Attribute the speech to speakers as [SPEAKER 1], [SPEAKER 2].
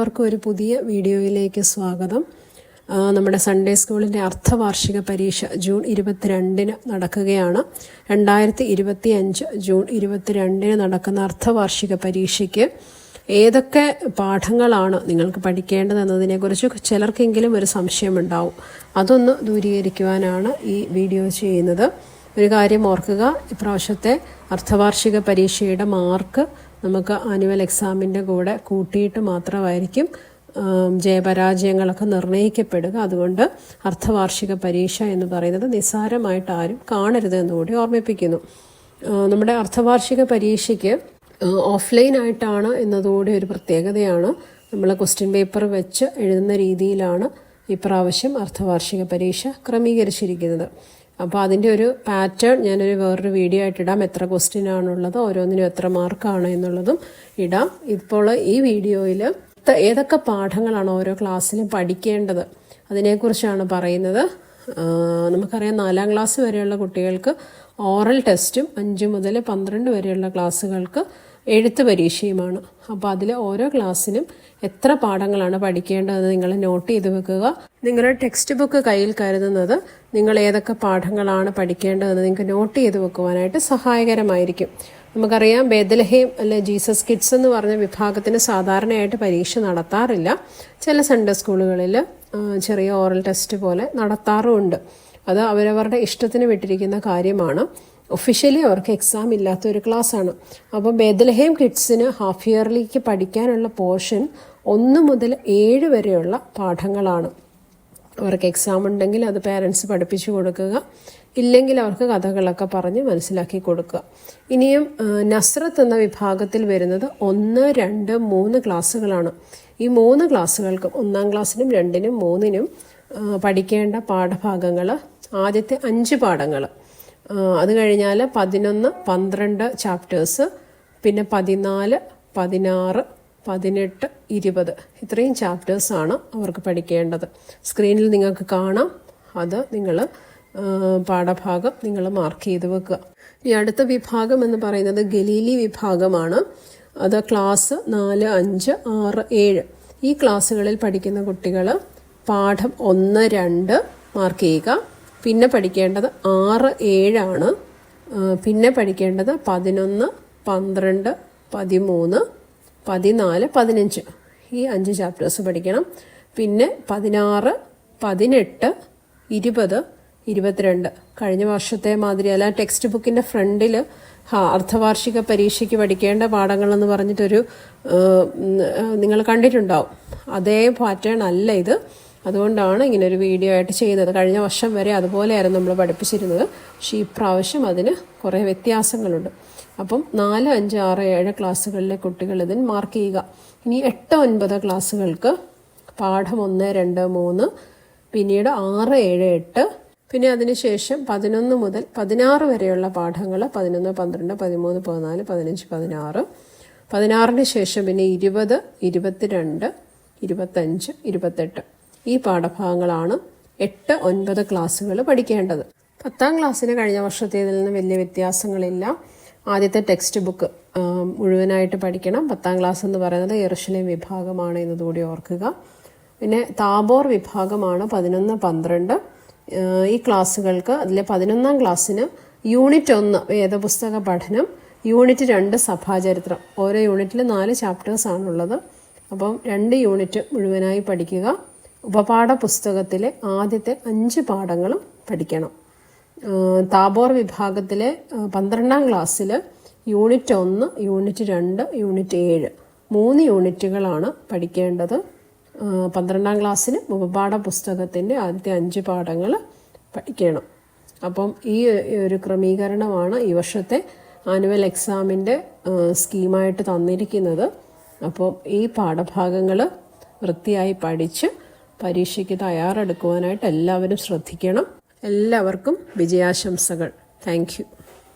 [SPEAKER 1] എല്ലാവർക്കും ഒരു പുതിയ വീഡിയോയിലേക്ക് സ്വാഗതം. നമ്മുടെ സൺഡേ സ്കൂളിന്റെ അർദ്ധവാർഷിക പരീക്ഷ ജൂൺ ഇരുപത്തിരണ്ടിന് നടക്കുകയാണ്. രണ്ടായിരത്തി ഇരുപത്തി അഞ്ച് ജൂൺ ഇരുപത്തിരണ്ടിന് നടക്കുന്ന അർദ്ധവാർഷിക പരീക്ഷയ്ക്ക് ഏതൊക്കെ പാഠങ്ങളാണ് നിങ്ങൾക്ക് പഠിക്കേണ്ടതെന്നതിനെക്കുറിച്ച് ചിലർക്കെങ്കിലും ഒരു സംശയമുണ്ടാവും അതൊന്ന് ദൂരീകരിക്കുവാനാണ് ഈ വീഡിയോ ചെയ്യുന്നത്. ഒരു കാര്യം ഓർക്കുക ഇപ്രാവശ്യത്തെ അർദ്ധവാർഷിക പരീക്ഷയുടെ മാർക്ക് നമുക്ക് ആനുവൽ എക്സാമിന്റെ കൂടെ കൂട്ടിയിട്ട് മാത്രമായിരിക്കും ജയപരാജയങ്ങളൊക്കെ നിർണയിക്കപ്പെടുക അതുകൊണ്ട് അർദ്ധവാർഷിക പരീക്ഷ എന്ന് പറയുന്നത് നിസ്സാരമായിട്ട് ആരും കാണരുത് എന്നുകൂടി ഓർമ്മിപ്പിക്കുന്നു. നമ്മുടെ അർദ്ധവാർഷിക പരീക്ഷയ്ക്ക് ഓഫ്ലൈൻ ആയിട്ടാണ് എന്നതുകൂടി ഒരു പ്രത്യേകതയാണ്. നമ്മൾ ക്വസ്റ്റ്യൻ പേപ്പർ വെച്ച് എഴുതുന്ന രീതിയിലാണ് ഇപ്രാവശ്യം അർദ്ധവാർഷിക പരീക്ഷ ക്രമീകരിച്ചിരിക്കുന്നത്. അപ്പോൾ അതിന്റെ ഒരു പാറ്റേൺ ഞാനൊരു വേറൊരു വീഡിയോ ആയിട്ട് ഇടാം. എത്ര ക്വസ്റ്റ്യൻ ആണുള്ളത് ഓരോന്നിനും എത്ര മാർക്കാണ് എന്നുള്ളതും ഇടാം. ഇപ്പോൾ ഈ വീഡിയോയിൽ ഏതൊക്കെ പാഠങ്ങളാണ് ഓരോ ക്ലാസ്സിലും പഠിക്കേണ്ടത്? അതിനെക്കുറിച്ചാണ് പറയുന്നത്. നമുക്കറിയാം നാലാം ക്ലാസ് വരെയുള്ള കുട്ടികൾക്ക് ഓറൽ ടെസ്റ്റും അഞ്ച് മുതൽ പന്ത്രണ്ട് വരെയുള്ള ക്ലാസ്സുകൾക്ക് എഴുത്ത് പരീക്ഷയുമാണ്. അപ്പോൾ അതിൽ ഓരോ ക്ലാസ്സിനും എത്ര പാഠങ്ങളാണ് പഠിക്കേണ്ടതെന്ന് നിങ്ങൾ നോട്ട് ചെയ്ത് വെക്കുക. നിങ്ങളുടെ ടെക്സ്റ്റ് ബുക്ക് കയ്യിൽ കരുതുന്നത് നിങ്ങൾ ഏതൊക്കെ പാഠങ്ങളാണ് പഠിക്കേണ്ടതെന്ന് നിങ്ങൾക്ക് നോട്ട് ചെയ്ത് വെക്കുവാനായിട്ട് സഹായകരമായിരിക്കും. നമുക്കറിയാം ബേദലഹേം അല്ലെ ജീസസ് കിഡ്സ് എന്ന് പറഞ്ഞ വിഭാഗത്തിന് സാധാരണയായിട്ട് പരീക്ഷ നടത്താറില്ല. ചില സൺഡേ സ്കൂളുകളിൽ ചെറിയ ഓറൽ ടെസ്റ്റ് പോലെ നടത്താറുമുണ്ട്. അത് അവരവരുടെ ഇഷ്ടത്തിന് വിട്ടിരിക്കുന്ന കാര്യമാണ്. ഒഫീഷ്യലി അവർക്ക് എക്സാം ഇല്ലാത്ത ഒരു ക്ലാസ്സാണ് അപ്പോൾ ബേദലഹേം കിഡ്സിന് ഹാഫ് ഇയർലിക്ക് പഠിക്കാനുള്ള പോർഷൻ ഒന്ന് മുതൽ ഏഴ് വരെയുള്ള പാഠങ്ങളാണ്. അവർക്ക് എക്സാം ഉണ്ടെങ്കിൽ അത് പേരൻസ് പഠിപ്പിച്ചു കൊടുക്കുക. ഇല്ലെങ്കിൽ അവർക്ക് കഥകളൊക്കെ പറഞ്ഞ് മനസ്സിലാക്കി കൊടുക്കുക. ഇനിയും നസ്രത്ത് എന്ന വിഭാഗത്തിൽ വരുന്നത് ഒന്ന് രണ്ട് മൂന്ന് ക്ലാസ്സുകളാണ്. ഈ മൂന്ന് ക്ലാസ്സുകൾക്കും ഒന്നാം ക്ലാസ്സിനും രണ്ടിനും മൂന്നിനും പഠിക്കേണ്ട പാഠഭാഗങ്ങൾ ആദ്യത്തെ അഞ്ച് പാഠങ്ങൾ അത് കഴിഞ്ഞാൽ പതിനൊന്ന് പന്ത്രണ്ട് ചാപ്റ്റേഴ്സ് പിന്നെ പതിനാല് പതിനാറ് പതിനെട്ട് ഇരുപത്. ഇത്രയും ചാപ്റ്റേഴ്സാണ് അവർക്ക് പഠിക്കേണ്ടത്. സ്ക്രീനിൽ നിങ്ങൾക്ക് കാണാം. അത് നിങ്ങൾ പാഠഭാഗം നിങ്ങൾ മാർക്ക് ചെയ്ത് വെക്കുക. ഇനി അടുത്ത വിഭാഗം എന്ന് പറയുന്നത് ഗലീലി വിഭാഗമാണ്. അത് ക്ലാസ് നാല് അഞ്ച് ആറ് ഏഴ്. ഈ ക്ലാസ്സുകളിൽ പഠിക്കുന്ന കുട്ടികൾ പാഠം ഒന്ന് രണ്ട് മാർക്ക് ചെയ്യുക. പിന്നെ പഠിക്കേണ്ടത് ആറ് ഏഴാണ്. പിന്നെ പഠിക്കേണ്ടത് പതിനൊന്ന് പന്ത്രണ്ട് പതിമൂന്ന് പതിനാല് പതിനഞ്ച്. ഈ അഞ്ച് ചാപ്റ്റേഴ്സ് പഠിക്കണം. പിന്നെ പതിനാറ് പതിനെട്ട് ഇരുപത് ഇരുപത്തിരണ്ട്. കഴിഞ്ഞ വർഷത്തെ മാതിരി അല്ല ടെക്സ്റ്റ് ബുക്കിന്റെ ഫ്രണ്ടിൽ അർദ്ധവാർഷിക പരീക്ഷയ്ക്ക് പഠിക്കേണ്ട പാഠങ്ങളെന്ന് പറഞ്ഞിട്ടൊരു നിങ്ങൾ കണ്ടിട്ടുണ്ടാവും. അതേ പാറ്റേൺ അല്ല ഇത്. അതുകൊണ്ടാണ് ഇങ്ങനെ ഒരു വീഡിയോ ആയിട്ട് ചെയ്യുന്നത് കഴിഞ്ഞ വർഷം വരെ അതുപോലെയായിരുന്നു നമ്മൾ പഠിപ്പിച്ചിരുന്നത്. പക്ഷേ ഈ പ്രാവശ്യം അതിന് കുറേ വ്യത്യാസങ്ങളുണ്ട്. അപ്പം നാല് അഞ്ച് ആറ് ഏഴ് ക്ലാസ്സുകളിലെ കുട്ടികൾ ഇതിന് മാർക്ക് ചെയ്യുക. ഇനി എട്ട് ഒൻപത് ക്ലാസ്സുകൾക്ക് പാഠം ഒന്ന് രണ്ട് മൂന്ന് പിന്നീട് ആറ് ഏഴ് എട്ട് പിന്നെ അതിനുശേഷം പതിനൊന്ന് മുതൽ പതിനാറ് വരെയുള്ള പാഠങ്ങൾ പതിനൊന്ന് പന്ത്രണ്ട് പതിമൂന്ന് പതിനാല് പതിനഞ്ച് പതിനാറ് പതിനാറിന് ശേഷം പിന്നെ ഇരുപത് ഇരുപത്തിരണ്ട് ഇരുപത്തഞ്ച് ഇരുപത്തെട്ട്. ഈ പാഠഭാഗങ്ങളാണ് എട്ട് ഒൻപത് ക്ലാസ്സുകൾ പഠിക്കേണ്ടത്. പത്താം ക്ലാസ്സിന് കഴിഞ്ഞ വർഷത്തേതിൽ നിന്ന് വലിയ വ്യത്യാസങ്ങളില്ല. ആദ്യത്തെ ടെക്സ്റ്റ് ബുക്ക് മുഴുവനായിട്ട് പഠിക്കണം. പത്താം ക്ലാസ് എന്ന് പറയുന്നത് എറുഷലേം വിഭാഗമാണ് എന്നതുകൂടി ഓർക്കുക. പിന്നെ താബോർ വിഭാഗമാണ് പതിനൊന്ന് പന്ത്രണ്ട്. ഈ ക്ലാസ്സുകൾക്ക് അതിലെ പതിനൊന്നാം ക്ലാസ്സിന് യൂണിറ്റ് ഒന്ന് വേദപുസ്തക പഠനം യൂണിറ്റ് രണ്ട് സഭാചരിത്രം. ഓരോ യൂണിറ്റിൽ നാല് ചാപ്റ്റേഴ്സ് ആണുള്ളത്. അപ്പം രണ്ട് യൂണിറ്റ് മുഴുവനായി പഠിക്കുക. ഉപപാഠ പുസ്തകത്തിലെ ആദ്യത്തെ അഞ്ച് പാഠങ്ങളും പഠിക്കണം. താബോർ വിഭാഗത്തിലെ പന്ത്രണ്ടാം ക്ലാസ്സിൽ യൂണിറ്റ് ഒന്ന് യൂണിറ്റ് രണ്ട് യൂണിറ്റ് ഏഴ് മൂന്ന് യൂണിറ്റുകളാണ് പഠിക്കേണ്ടത്. പന്ത്രണ്ടാം ക്ലാസ്സിന് ഉപപാഠ പുസ്തകത്തിന്റെ ആദ്യത്തെ അഞ്ച് പാഠങ്ങൾ പഠിക്കണം. അപ്പം ഈ ഒരു ക്രമീകരണമാണ് ഈ വർഷത്തെ ആനുവൽ എക്സാമിന്റെ സ്കീമായിട്ട് തന്നിരിക്കുന്നത്. അപ്പോൾ ഈ പാഠഭാഗങ്ങൾ വൃത്തിയായി പഠിച്ച് പരീക്ഷയ്ക്ക് തയ്യാറെടുക്കുവാനായിട്ട് എല്ലാവരും ശ്രദ്ധിക്കണം. എല്ലാവർക്കും വിജയാശംസകൾ. താങ്ക്